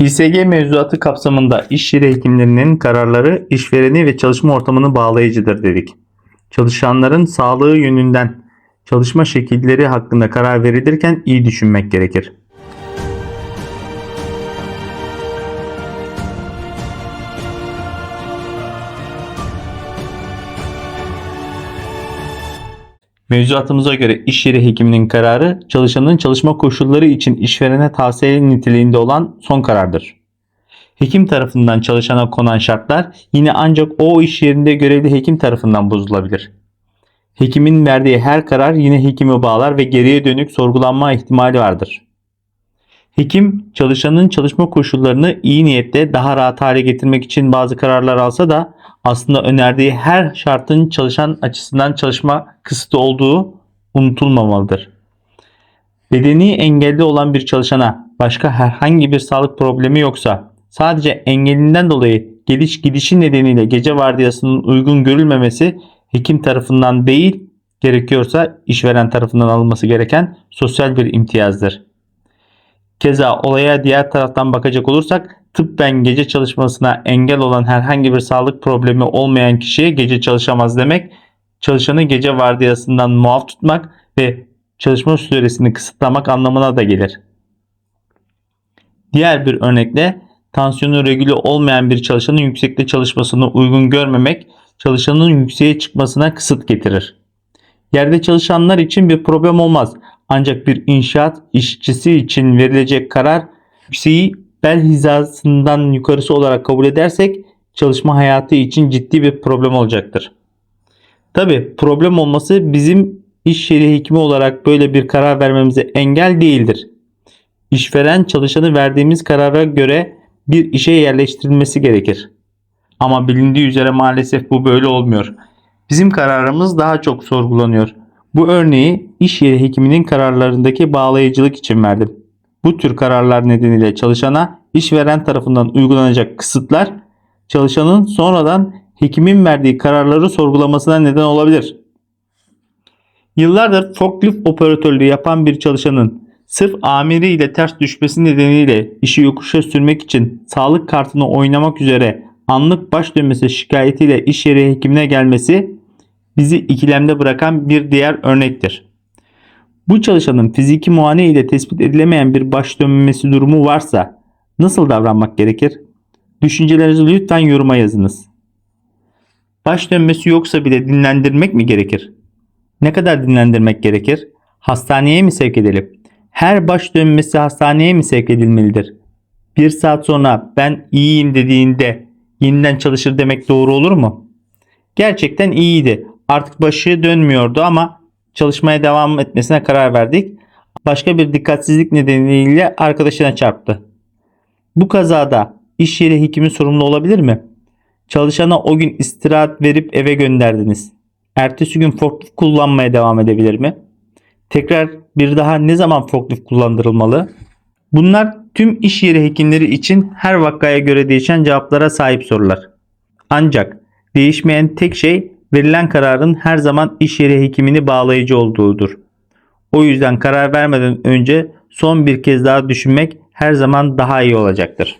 İSG mevzuatı kapsamında iş yeri hekimlerinin kararları işvereni ve çalışma ortamını bağlayıcıdır dedik. Çalışanların sağlığı yönünden çalışma şekilleri hakkında karar verilirken iyi düşünmek gerekir. Mevzuatımıza göre iş yeri hekiminin kararı çalışanın çalışma koşulları için işverene tavsiye niteliğinde olan son karardır. Hekim tarafından çalışana konan şartlar yine ancak o iş yerinde görevli hekim tarafından bozulabilir. Hekimin verdiği her karar yine hekimi bağlar ve geriye dönük sorgulanma ihtimali vardır. Hekim çalışanın çalışma koşullarını iyi niyetle daha rahat hale getirmek için bazı kararlar alsa da aslında önerdiği her şartın çalışan açısından çalışma kısıtı olduğu unutulmamalıdır. Bedeni engelli olan bir çalışana başka herhangi bir sağlık problemi yoksa sadece engelinden dolayı geliş gidişi nedeniyle gece vardiyasının uygun görülmemesi hekim tarafından değil gerekiyorsa işveren tarafından alınması gereken sosyal bir imtiyazdır. Keza olaya diğer taraftan bakacak olursak tıbben gece çalışmasına engel olan herhangi bir sağlık problemi olmayan kişiye gece çalışamaz demek, çalışanı gece vardiyasından muaf tutmak ve çalışma süresini kısıtlamak anlamına da gelir. Diğer bir örnekle tansiyonu regüle olmayan bir çalışanın yüksekte çalışmasını uygun görmemek çalışanın yükseğe çıkmasına kısıt getirir. Yerde çalışanlar için bir problem olmaz. Ancak bir inşaat işçisi için verilecek karar yükseği bel hizasından yukarısı olarak kabul edersek çalışma hayatı için ciddi bir problem olacaktır. Tabi problem olması bizim iş yeri hekimi olarak böyle bir karar vermemize engel değildir. İşveren çalışanı verdiğimiz karara göre bir işe yerleştirilmesi gerekir. Ama bilindiği üzere maalesef bu böyle olmuyor. Bizim kararımız daha çok sorgulanıyor. Bu örneği iş yeri hekiminin kararlarındaki bağlayıcılık için verdim. Bu tür kararlar nedeniyle çalışana işveren tarafından uygulanacak kısıtlar çalışanın sonradan hekimin verdiği kararları sorgulamasına neden olabilir. Yıllardır forklift operatörlüğü yapan bir çalışanın sırf amiriyle ters düşmesi nedeniyle işi yokuşa sürmek için sağlık kartını oynamak üzere anlık baş dönmesi şikayetiyle iş yeri hekimine gelmesi bizi ikilemde bırakan bir diğer örnektir. Bu çalışanın fiziki muayene ile tespit edilemeyen bir baş dönmesi durumu varsa nasıl davranmak gerekir? Düşüncelerinizi lütfen yoruma yazınız. Baş dönmesi yoksa bile dinlendirmek mi gerekir? Ne kadar dinlendirmek gerekir? Hastaneye mi sevk edelim? Her baş dönmesi hastaneye mi sevk edilmelidir? Bir saat sonra ben iyiyim dediğinde yeniden çalışır demek doğru olur mu? Gerçekten iyiydi. Artık başı dönmüyordu ama çalışmaya devam etmesine karar verdik. Başka bir dikkatsizlik nedeniyle arkadaşına çarptı. Bu kazada iş yeri hekimi sorumlu olabilir mi? Çalışana o gün istirahat verip eve gönderdiniz. Ertesi gün forklift kullanmaya devam edebilir mi? Tekrar bir daha ne zaman forklift kullandırılmalı? Bunlar tüm iş yeri hekimleri için her vakaya göre değişen cevaplara sahip sorular. Ancak değişmeyen tek şey verilen kararın her zaman iş yeri hekimini bağlayıcı olduğudur. O yüzden karar vermeden önce son bir kez daha düşünmek her zaman daha iyi olacaktır.